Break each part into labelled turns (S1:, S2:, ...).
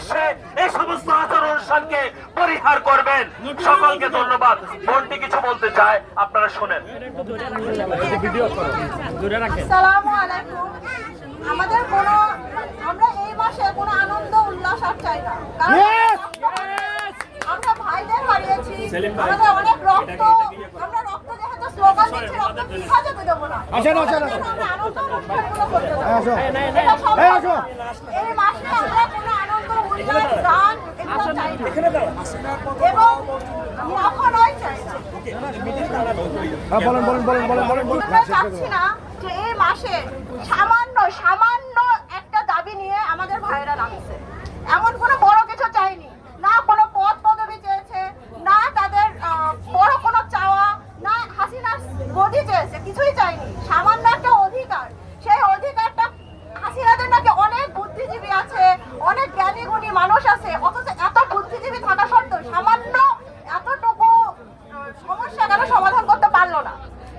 S1: বিশ্বে এই সমস্ত আচার অনুষ্ঠানকে পরিহার করবেন। সকলকে ধন্যবাদ। বোনটি কিছু বলতে চায় আপনারা শোনেন।
S2: আমাদের কোনো আমরা এই মাসে কোনো আনন্দ উল্লাস আর চাই না। আমরা ভাইদের হারিয়েছি। আমাদের অনেক রক্ত আমরা রক্ত যেহেতু স্লোগান দিচ্ছি রক্ত যেতে দেবো না।
S3: আসেন, আসেন, আসেন।
S2: করতে দেবো
S3: আসো। এই
S2: মাসে আমরা কোনো আনন্দ উল্লাস গান এবং কখনোই চাই
S3: হ্যাঁ বলেন বলেন বলেন বলেন বলেন। বলেন
S2: আমরা চাচ্ছি না যে এই মাসে সামান্য সামান্য একটা দাবি নিয়ে আমাদের ভাইয়েরা নামছে। এমন কোনো বড় কিছু চাইনি না কোনো পদ পদবি চেয়েছে না তাদের আহ, বড় কোনো চাওয়া না হাসিনার গদি চেয়েছে কিছুই চাইনি সামান্য একটা অধিকার সেই অধিকারটা হাসিনাদের নাকি অনেক বুদ্ধিজীবী আছে অনেক জ্ঞানী গুণী মানুষ আছে অথচ এত বুদ্ধিজীবী থাকা সত্ত্বেও সামান্য এতটুকু আহ, সমস্যা কেন সমাধান করতে পারল না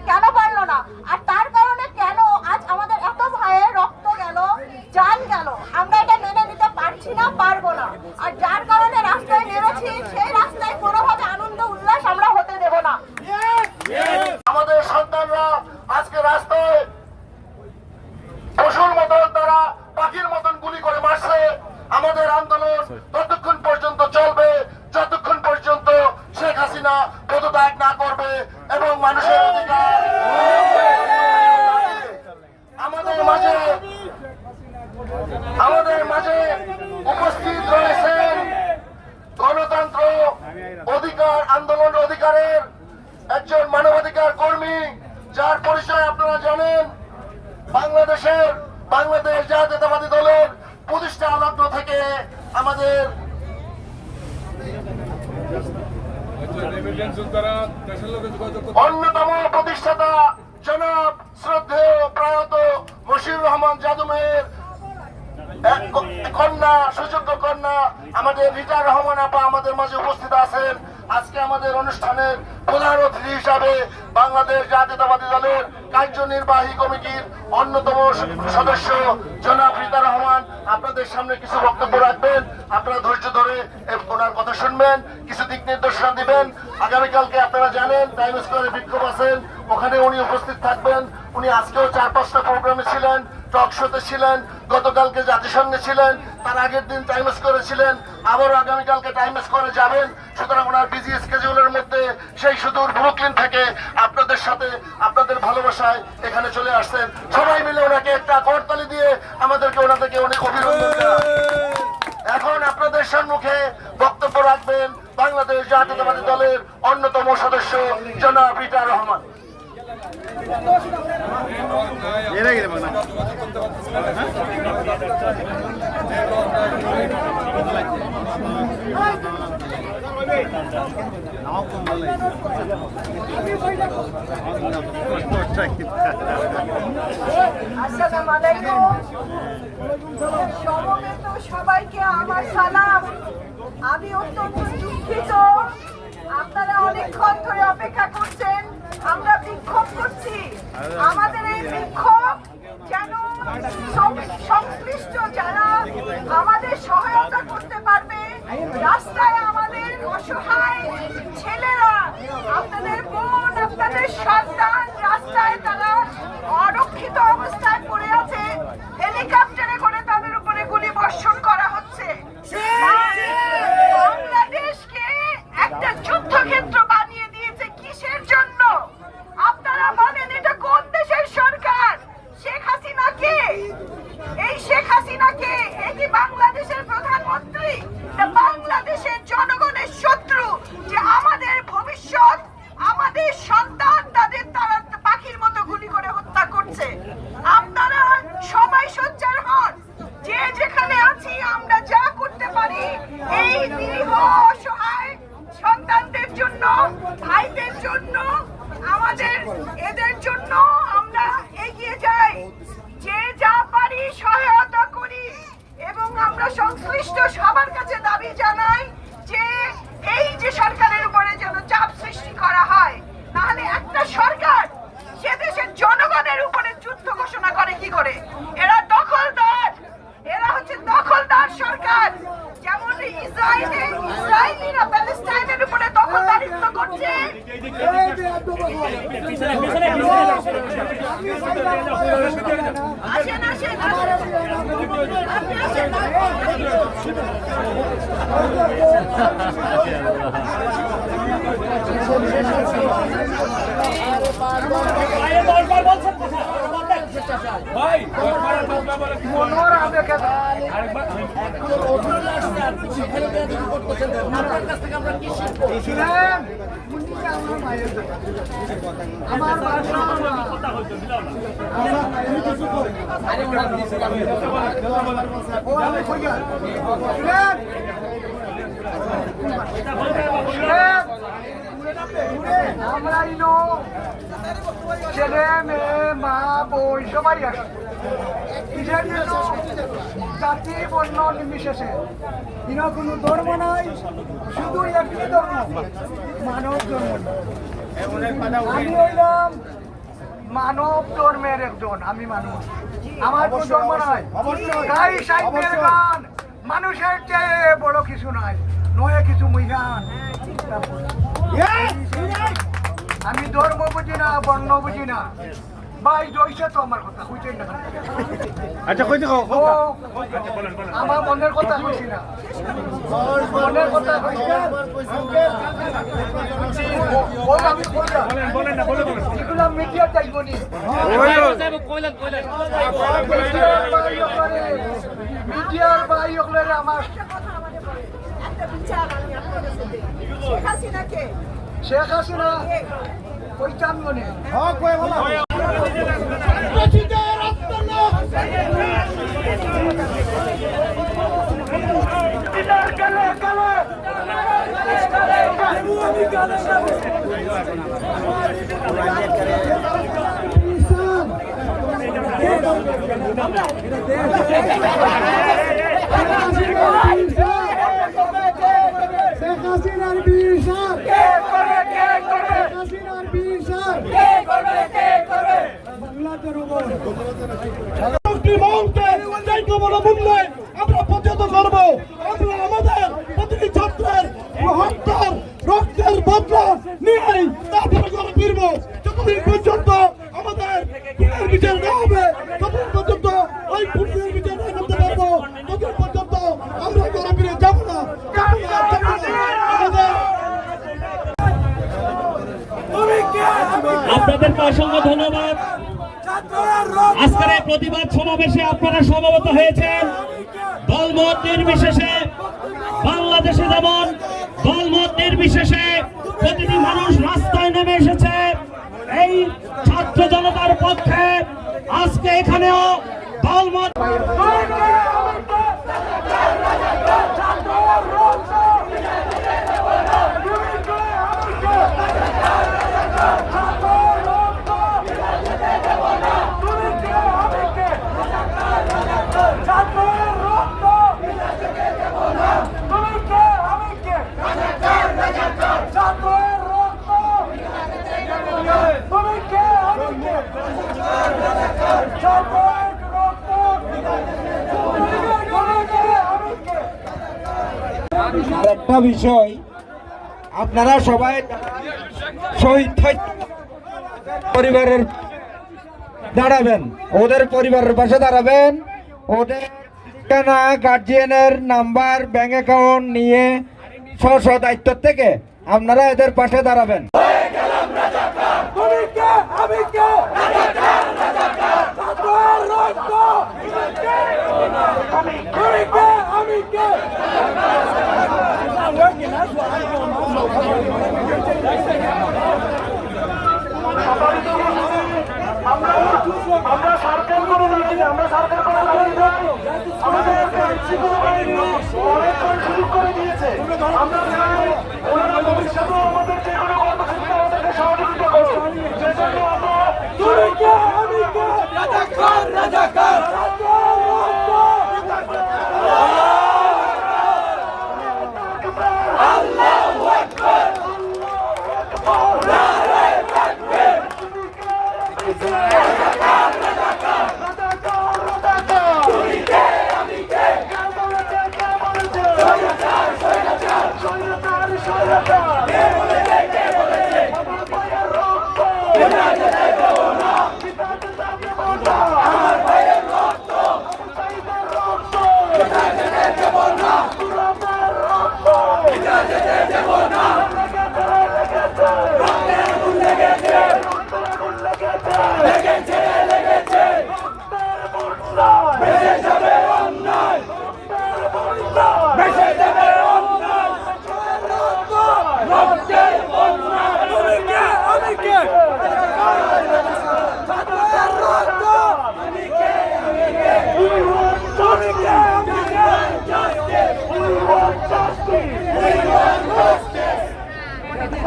S2: কেন পারল না আর তার কারণে কেন আজ আমাদের এত ভাইয়ের রক্ত গেল জান গেল আমরা এটা মেনে নিতে পারছি না পারব না আর যার কারণে রাস্তায় নেমেছি সেই রাস্তায় কোনোভাবে আনন্দ উল্লাস আমরা হতে দেব না
S4: আমাদের সন্তানরা আজকে রাস্তায় পশুর মতন তারা পাখির মতন গুলি করে মারছে আমাদের আন্দোলন ততক্ষণ পর্যন্ত চলবে যতক্ষণ পর্যন্ত শেখ হাসিনা পদত্যাগ না করবে এবং মানুষের অধিকার। আমাদের মাঝে আমাদের মাঝে উপস্থিত রয়েছেন গণতন্ত্র অধিকার, আন্দোলন অধিকারের একজন মানবাধিকার কর্মী, যার পরিচয় আপনারা জানেন। বাংলাদেশের বাংলাদেশ জাতীয়তাবাদী দলের প্রতিষ্ঠা লগ্ন থেকে আমাদের
S5: দ্বারা দেশের লোকে যোগাযোগ করতে
S4: অন্যতম প্রতিষ্ঠাতা জনাব শ্রদ্ধেয় প্রয়াত মশিউর রহমান যাদুমের কন্যা, সুযোগ্য কন্যা, আমাদের রিটা রহমান আপা আমাদের মাঝে উপস্থিত আছেন। আজকে আমাদের অনুষ্ঠানের প্রধান অতিথি হিসাবে বাংলাদেশ জাতীয়তাবাদী দলের কার্যনির্বাহী কমিটির অন্যতম সদস্য জনাব রিতা রহমান। আপনাদের সামনে কিছু বক্তব্য রাখবেন। আপনারা ধৈর্য ধরে ওনার কথা শুনবেন, কিছু দিক নির্দেশনা দিবেন। আগামীকালকে আপনারা জানেন টাইম স্কোয়ারে বিক্ষোভ আছেন ওখানে উনি উপস্থিত থাকবেন। উনি আজকেও চার পাঁচটা প্রোগ্রামে ছিলেন টক শোতে ছিলেন গতকালকে জাতিসংঘে ছিলেন তার আগের দিন টাইম স্কোয়ারে ছিলেন আবারও আগামীকালকে টাইম স্কোয়ারে যাবেন। সুতরাং ওনার বিজি স্কেজুলের মধ্যে সেই সুদূর ব্রুকলিন থেকে আপনাদের সাথে আপনাদের ভালোবাসায় এখানে চলে আসছেন। সবাই মিলে ওনাকে একটা করতালি দিয়ে আমাদেরকে ওনাদেরকে অনেক অভিনন্দন এখন আপনাদের সম্মুখে বক্তব্য রাখবেন বাংলাদেশ জাতীয়তাবাদী দলের অন্যতম সদস্য জনাব রিটা রহমান।
S2: আসসালামু সবাইকে আমার সালাম আমি অত্যন্ত দুঃখিত আপনারা অনেকক্ষণ ধরে অপেক্ষা করছেন আমরা বিক্ষোভ করছি আমাদের এই বিক্ষোভ যেন সংশ্লিষ্ট যারা আমাদের সহায়তা করতে পারবে। রাস্তায় অসহায় ছেলেরা আপনাদের বোন আপনাদের সন্তান রাস্তায় তারা অরক্ষিত অবস্থায় পড়ে আছে হেলিকপ্টারে করে তাদের উপরে গুলি বর্ষণ করা হচ্ছে বাংলাদেশকে একটা যুদ্ধক্ষেত্র বানিয়ে দিয়েছে কিসের জন্য আপনারা বলেন এটা কোন দেশের সরকার শেখ হাসিনা কে এই শেখ হাসিনা কে এ কি বাংলাদেশের প্রধানমন্ত্রী না বাংলাদেশের জনগণের শত্রু যে আমাদের ভবিষ্যৎ আমাদের সন্তান তাদের তারা পাখির মতো গুলি করে হত্যা করছে আপনারা সবাই সোচ্চার হন যে যেখানে আছি আমরা যা করতে পারি এই নিরীহ অসহায় সন্তানদের জন্য ভাইদের জন্য আমাদের এদের জন্য আমরা এগিয়ে যাই যে যা পারি সহায়তা করি এবং আমরা সংশ্লিষ্ট সবার কাছে দাবি জানাই যে এই যে সরকারের উপরে যেন চাপ সৃষ্টি করা হয় তাহলে একটা সরকার সে দেশের জনগণের উপরে যুদ্ধ ঘোষণা করে। এরা দখলদার। এরা হচ্ছে দখলদার সরকার। যেমন ইসরায়েলে, ইসরায়েলিরা প্যালেস্টাইনের উপরে দখলদারিত্ব করছে। আসেন আসেন আসেন। আপনি আসেন
S6: ভাই দরবারে দরবার বলে কি বলব?
S3: আমরা ইনো। ছেলে মেয়ে। মা জাতি, বর্ণ কোনো ধর্ম নাই, শুধু ধর্ম, মানব ধর্ম মানব ধর্মের একজন, আমি মানুষ। আমার কোনো ধর্ম নাই। সাহিত্যের গান, মানুষের চেয়ে বড় কিছু নাই, নয় কিছু মহিলান আমি ধর্ম বুঝি না, বর্ণ বুঝি না। ভাই জয়সে তো আমার কথা না
S7: আচ্ছা কইতে কও
S3: আমার মনের কথা কইছি না। মনের কথা কইছি না। ও- ও আমি কইলাম
S7: বলেন না বলে বলেন।
S3: এগুলো মিডিয়া চাইব নি। মিডিয়ার ভাই মিডিয়ার ভাই ওখানে আমার।
S2: একটা বিচার আমি আপনার কাছে দিই। শেখ
S3: হাসিনা কইতাম মনে। বীর স্যার কে করবে কে করবে শেখ হাসিনার বীর স্যার কে করবে কে করবে বাংলাদেশের উপর
S5: আমরা প্রতিহত করব আমাদের প্রতিটি ছাত্রের হত্যার রক্তের বদলা যতদিন পর্যন্ত আমাদের পুনের বিচার না পর্যন্ত ওই পুনের বিচার করতে পারব ততদিন পর্যন্ত আমরা করে ফিরে যাব না যাব না,
S8: আপনাদেরকে অসংখ্য ধন্যবাদ। আজকের এই প্রতিবাদ সমাবেশে আপনারা সমবেত হয়েছেন। দলমত নির্বিশেষে বাংলাদেশে যেমন দলমত নির্বিশেষে প্রতিটি মানুষ রাস্তায় নেমে এসেছে, এই ছাত্র জনতার পক্ষে আজকে এখানেও দলমত
S7: বিষয়, আপনারা সবাই শহীদ পরিবারের দাঁড়াবেন, ওদের পরিবারের পাশে দাঁড়াবেন, ওদের ঠিকানা গার্জিয়ানের নাম্বার ব্যাংক অ্যাকাউন্ট নিয়ে স্ব স্ব দায়িত্ব থেকে আপনারা এদের পাশে দাঁড়াবেন।
S1: আমরা আমরা সরকার করে না, আমরা সরকার করে রাখি না। আমাদের শিক্ষক বাহিনী অনেকক্ষণ সুযোগ করে দিয়েছে আমরা ওনারা ভবিষ্যতেও আমাদের যে কোনো কর্মসূচিতে আমাদেরকে সহযোগিতা করুন সেজন্য আমরা রাজাকার রাজাকার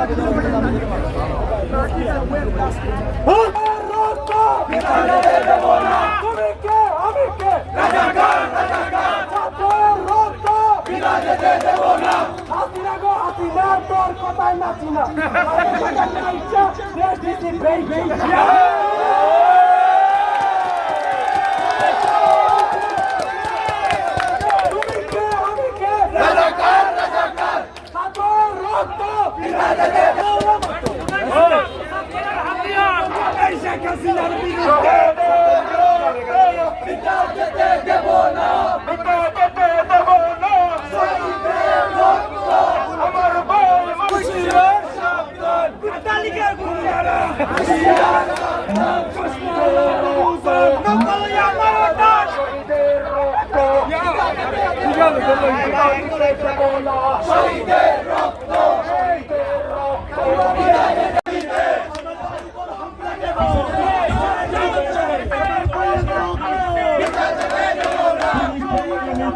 S1: Happy National! Happy National!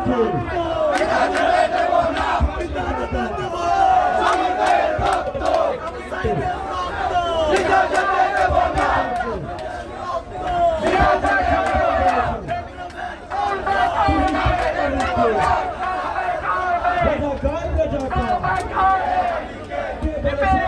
S9: Demonstration tomorrow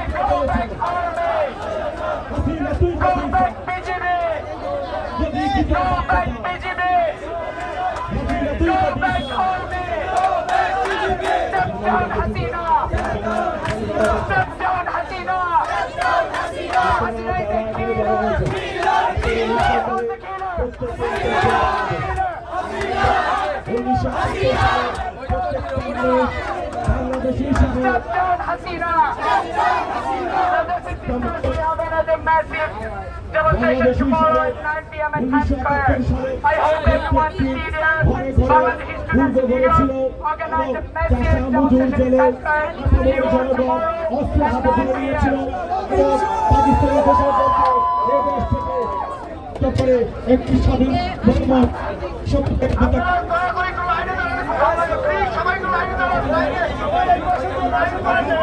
S9: Student Union organized a massive demonstration at Times Square. See you all tomorrow at 9 p.m.
S5: তারপরে একটি স্বাধীন ধর্ম সত্যের কথা
S1: দয়া করে একটু লাইনে দাঁড়ান প্লিজ সবাই একটু লাইনে দাঁড়ান আমাদের এই কষ্ট ব্যর্থতা দিয়ে সবাই লাইনে
S5: হ্যালো হ্যালো হ্যালো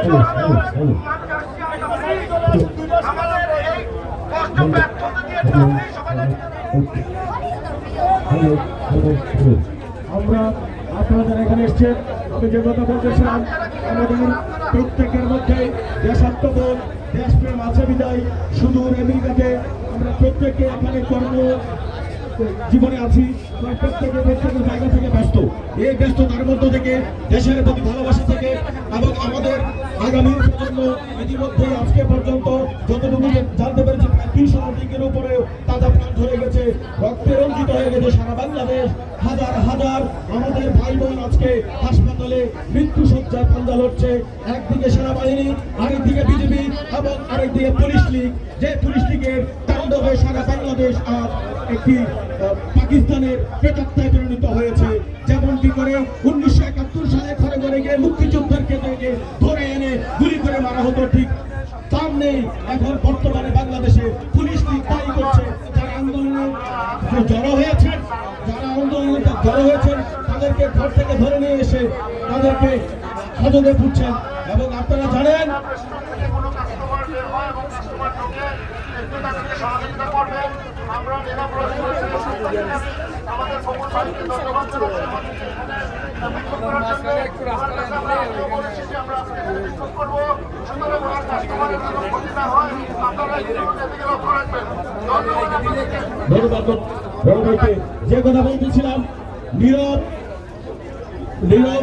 S5: আমরা আপনারা যারা এখানে এসছেন আমি যে কথা বলতেছিলাম, আমাদের প্রত্যেকের মধ্যে দেশাত্মবোধ, দেশপ্রেম আছে বিদায়। সুদূর আমেরিকাতে আমরা প্রত্যেকে এখানে কর্ম জীবনে আছি প্রত্যেকে প্রত্যেকের জায়গা থেকে ব্যস্ত। এই ব্যস্ততার মধ্য থেকে, দেশের প্রতি ভালোবাসা থেকে, এবং আমাদের আগামী প্রজন্ম ইতিমধ্যে আজকে পর্যন্ত যতটুকু জানতে পেরেছি, প্রায় শতাধিকের উপরে তাজা প্রাণ ধরে গেছে, রক্তে রঞ্জিত হয়ে গেছে সারা বাংলাদেশ। হাজার হাজার আমাদের ভাই বোন আজকে হাসপাতালে মৃত্যু সজ্জায় পাঞ্জা লড়ছে। একদিকে সেনাবাহিনী, আরেকদিকে বিজেপি এবং আরেকদিকে পুলিশ লীগ। যে পুলিশ লীগের তাণ্ডবে সারা বাংলাদেশ আজ একটি পাকিস্তানের প্রেতাত্মায় পরিণত হয়েছে। যেমনটি করে উনিশশো একাত্তর সালে ঘরে ঘরে গিয়ে মুক্তিযোদ্ধার কেন্দ্রকে ধরে এনে গুলি করে মারা হতো, ঠিক তার নেই এখন বর্তমানে বাংলাদেশে পুলিশ লীগ দায়ী করছে। যারা আন্দোলনে জড়ো হয়েছেন যারা আন্দোলনে জড়ো হয়েছেন তাদেরকে ঘর থেকে ধরে নিয়ে এসে তাদেরকে হাজতে ফুটছেন এবং আপনারা জানেন
S1: যে
S5: কথা বলতেছিলাম নীরব নীরব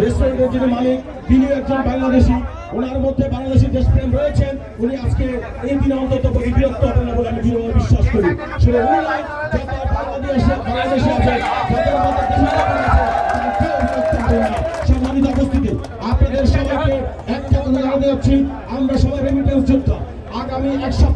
S5: রেস্টুরেন্টের যিনি মালিক তিনি একজন বাংলাদেশি। ওনার মধ্যে বাংলাদেশি দেশপ্রেম রয়েছেন, উনি আজকে এই দিনে অন্তত বিরক্ত হবেন না বলে আমি দৃঢ়ভাবে বিশ্বাস করি। সম্মানিত উপস্থিতি, আপনাদের সবাইকে একটা কথা জানাতে যাচ্ছি, আমরা সবাই রেমিটেন্স যোদ্ধা আগামী এক সপ্তাহ